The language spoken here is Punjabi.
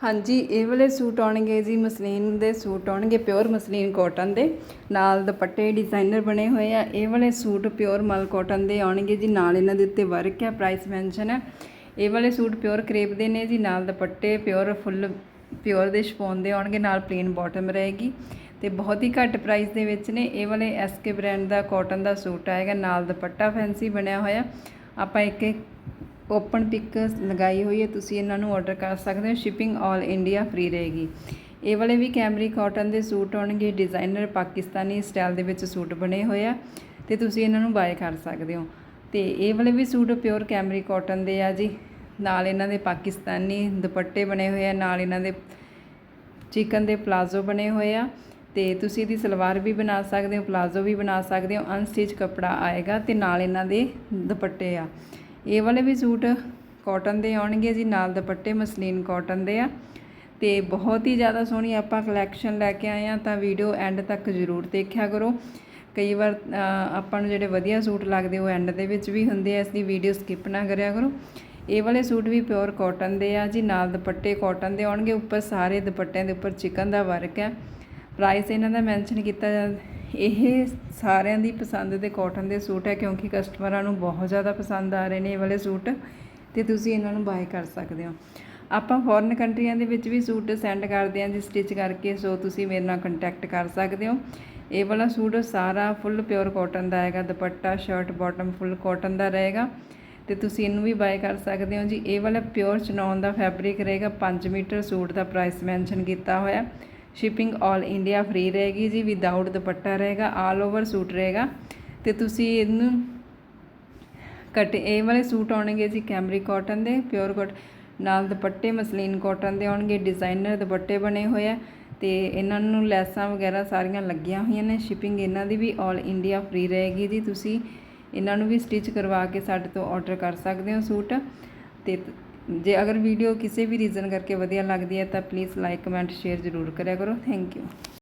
ਹਾਂਜੀ, ਇਹ ਵਾਲੇ ਸੂਟ ਆਉਣਗੇ ਜੀ, ਮਸਲੀਨ ਦੇ ਸੂਟ ਆਉਣਗੇ ਪਿਓਰ ਮਸਲੀਨ ਕਾਟਨ ਦੇ। ਨਾਲ ਦੁਪੱਟੇ ਡਿਜ਼ਾਈਨਰ ਬਣੇ ਹੋਏ ਆ, ਇਹ ਵਾਲੇ ਸੂਟ ਪਿਓਰ ਮਲ ਕਾਟਨ ਦੇ ਆਉਣਗੇ ਜੀ, ਨਾਲ ਇਹਨਾਂ ਦੇ ਉੱਤੇ ਵਰਕ ਹੈ ਪ੍ਰਾਈਸ ਮੈਂਸ਼ਨ ਹੈ ਇਹ ਵਾਲੇ ਸੂਟ ਪਿਓਰ ਕਰੇਪ ਦੇ ਨੇ ਜੀ, ਨਾਲ ਦੁਪੱਟੇ ਪਿਓਰ ਫੁੱਲ ਪਿਓਰ ਦੇ ਸ਼ਪੋਨ ਦੇ ਆਉਣਗੇ, ਨਾਲ ਪਲੇਨ ਬਾਟਮ ਰਹੇਗੀ। ਤੇ ਬਹੁਤ ਹੀ ਘੱਟ ਪ੍ਰਾਈਸ ਦੇ ਵਿੱਚ ਨੇ, ਇਹ ਵਾਲੇ ਐਸਕੇ ਬ੍ਰਾਂਡ ਦਾ ਕਾਟਨ ਦਾ ਸੂਟ ਆਏਗਾ, ਨਾਲ ਦੁਪੱਟਾ ਫੈਂਸੀ ਬਣਿਆ ਹੋਇਆ। ਆਪਾਂ ਇੱਕ ਇੱਕ ਓਪਨ ਪਿਕ ਲਗਾਈ ਹੋਈ ਹੈ, ਤੁਸੀਂ ਇਹਨਾਂ ਨੂੰ ਆਰਡਰ ਕਰ ਸਕਦੇ ਹੋ ਸ਼ਿਪਿੰਗ 올 ਇੰਡੀਆ ਫ੍ਰੀ ਰਹੇਗੀ। ਇਹ ਵਾਲੇ ਵੀ ਕੈਮਰੀ ਕਾਟਨ ਦੇ ਸੂਟ ਆਉਣਗੇ ਡਿਜ਼ਾਈਨਰ ਪਾਕਿਸਤਾਨੀ ਸਟਾਈਲ ਦੇ ਵਿੱਚ ਸੂਟ ਬਣੇ ਹੋਏ ਆ, ਤੇ ਤੁਸੀਂ ਇਹਨਾਂ ਨੂੰ ਬਾਏ ਕਰ ਸਕਦੇ ਹੋ। ਤੇ ਇਹ ਵਾਲੇ ਵੀ ਸੂਟ ਪਿਓਰ ਕੈਮਰੀ ਕਾਟਨ ਦੇ ਆ ਜੀ, ਨਾਲ ਇਹਨਾਂ ਦੇ ਪਾਕਿਸਤਾਨੀ ਦੁਪੱਟੇ ਬਣੇ ਹੋਏ ਆ, ਨਾਲ ਇਹਨਾਂ ਦੇ ਚਿਕਨ ਦੇ ਪਲਾਜ਼ੋ ਬਣੇ ਹੋਏ ਆ, ਤੇ ਤੁਸੀਂ ਇਹਦੀ ਸਲਵਾਰ ਵੀ ਬਣਾ ਸਕਦੇ ਹੋ, ਪਲਾਜ਼ੋ ਵੀ ਬਣਾ ਸਕਦੇ ਹੋ ਅਨਸਟਿਚ ਕੱਪੜਾ ਆਏਗਾ ਤੇ ਨਾਲ ਇਹਨਾਂ ਦੇ ਦੁਪੱਟੇ ਆ। ਇਹ ਵਾਲੇ ਵੀ ਸੂਟ ਕਾਟਨ ਦੇ ਆਉਣਗੇ ਜੀ, ਨਾਲ ਦੁਪੱਟੇ ਮਸਲੀਨ ਕਾਟਨ ਦੇ ਆ। ਤੇ ਬਹੁਤ ਹੀ ਜ਼ਿਆਦਾ ਸੋਹਣੀ ਆਪਾਂ ਕਲੈਕਸ਼ਨ ਲੈ ਕੇ ਆਏ ਆ, ਤਾਂ ਵੀਡੀਓ ਐਂਡ ਤੱਕ ਜ਼ਰੂਰ ਦੇਖਿਆ ਕਰੋ। ਕਈ ਵਾਰ ਆਪਾਂ ਨੂੰ ਜਿਹੜੇ ਵਧੀਆ ਸੂਟ ਲੱਗਦੇ, ਉਹ ਐਂਡ ਦੇ ਵਿੱਚ ਵੀ ਹੁੰਦੇ ਆ, ਇਸ ਦੀ ਵੀਡੀਓ ਸਕਿਪ ਨਾ ਕਰਿਆ ਕਰੋ। ਇਹ ਵਾਲੇ ਸੂਟ ਵੀ ਪਿਓਰ ਕਾਟਨ ਦੇ ਆ ਜੀ, ਨਾਲ ਦੁਪੱਟੇ ਕਾਟਨ ਦੇ ਆਉਣਗੇ, ਉੱਪਰ ਸਾਰੇ ਦੁਪੱਟਿਆਂ ਦੇ ਉੱਪਰ ਚਿਕਨ ਦਾ ਵਰਕ ਹੈ। ਪ੍ਰਾਈਸ ਇਹਨਾਂ ਦਾ ਮੈਂਸ਼ਨ ਕੀਤਾ ਜਾ ਇਹ ਸਾਰਿਆਂ ਦੀ ਪਸੰਦ ਦੇ ਕਾਟਨ ਦੇ ਸੂਟ ਹੈ ਕਿਉਂਕਿ ਕਸਟਮਰਾਂ ਨੂੰ ਬਹੁਤ ਜ਼ਿਆਦਾ ਪਸੰਦ ਆ ਰਹੇ ਨੇ ਇਹ ਵਾਲੇ ਸੂਟ ਤੇ ਤੁਸੀਂ ਇਹਨਾਂ ਨੂੰ ਬਾਏ ਕਰ ਸਕਦੇ ਹੋ। ਆਪਾਂ ਫੋਰਨ ਕੰਟਰੀਆਂ ਦੇ ਵਿੱਚ ਵੀ ਸੂਟ ਸੈਂਡ ਕਰਦੇ ਹਾਂ ਜੀ ਸਟਿਚ ਕਰਕੇ ਸੋ ਤੁਸੀਂ ਮੇਰੇ ਨਾਲ ਕੰਟੈਕਟ ਕਰ ਸਕਦੇ ਹੋ। ਇਹ ਵਾਲਾ ਸੂਟ ਸਾਰਾ ਫੁੱਲ ਪਿਓਰ ਕਾਟਨ ਦਾ ਆਏਗਾ dupatta shirt bottom full cotton ਦਾ ਰਹੇਗਾ। ਤੇ ਤੁਸੀਂ ਇਹਨੂੰ ਵੀ ਬਾਏ ਕਰ ਸਕਦੇ ਹੋ ਜੀ। ਇਹ ਵਾਲਾ ਪਿਓਰ ਚਨੌਨ ਦਾ ਫੈਬਰਿਕ ਰਹੇਗਾ 5 ਮੀਟਰ ਸੂਟ ਦਾ ਪ੍ਰਾਈਸ ਮੈਂਸ਼ਨ ਕੀਤਾ ਹੋਇਆ। ਸ਼ਿਪਿੰਗ 올 ਇੰਡੀਆ ਫ੍ਰੀ ਰਹੇਗੀ ਜੀ ਵਿਦਆਊਟ ਦੁਪੱਟਾ ਰਹੇਗਾ ਆਲ ਓਵਰ ਸੂਟ ਰਹੇਗਾ। ਤੇ ਤੁਸੀਂ ਇਹਨੂੰ ਕਟ, ਇਹ ਵਾਲੇ ਸੂਟ ਆਉਣਗੇ ਜੀ ਕੈਮਰੀ ਕਾਟਨ ਦੇ ਪਿਓਰ ਕਾਟ ਨਾਲ ਦੁਪੱਟੇ ਮਸਲੀਨ ਕਾਟਨ ਦੇ ਆਉਣਗੇ ਡਿਜ਼ਾਈਨਰ ਦੁਪੱਟੇ ਬਣੇ ਹੋਏ ਆ। ਤੇ ਇਹਨਾਂ ਨੂੰ ਲੈਸਾਂ ਵਗੈਰਾ ਸਾਰੀਆਂ ਲੱਗੀਆਂ ਹੋਈਆਂ ਨੇ ਸ਼ਿਪਿੰਗ ਇਹਨਾਂ ਦੀ ਵੀ 올 ਇੰਡੀਆ ਫ੍ਰੀ ਰਹੇਗੀ ਜੀ। ਤੁਸੀਂ ਇਹਨਾਂ ਨੂੰ ਵੀ ਸਟਿਚ ਕਰਵਾ ਕੇ ਸਾਡੇ ਤੋਂ ਆਰਡਰ ਕਰ ਸਕਦੇ ਹੋ ਸੂਟ। ਤੇ ਜੇ ਅਗਰ ਵੀਡੀਓ ਕਿਸੇ ਵੀ ਰੀਜ਼ਨ ਕਰਕੇ ਵਧੀਆ ਲੱਗਦੀ ਹੈ ਤਾਂ ਪਲੀਜ਼ ਲਾਈਕ ਕਮੈਂਟ ਸ਼ੇਅਰ ਜ਼ਰੂਰ ਕਰਿਆ ਕਰੋ। Thank you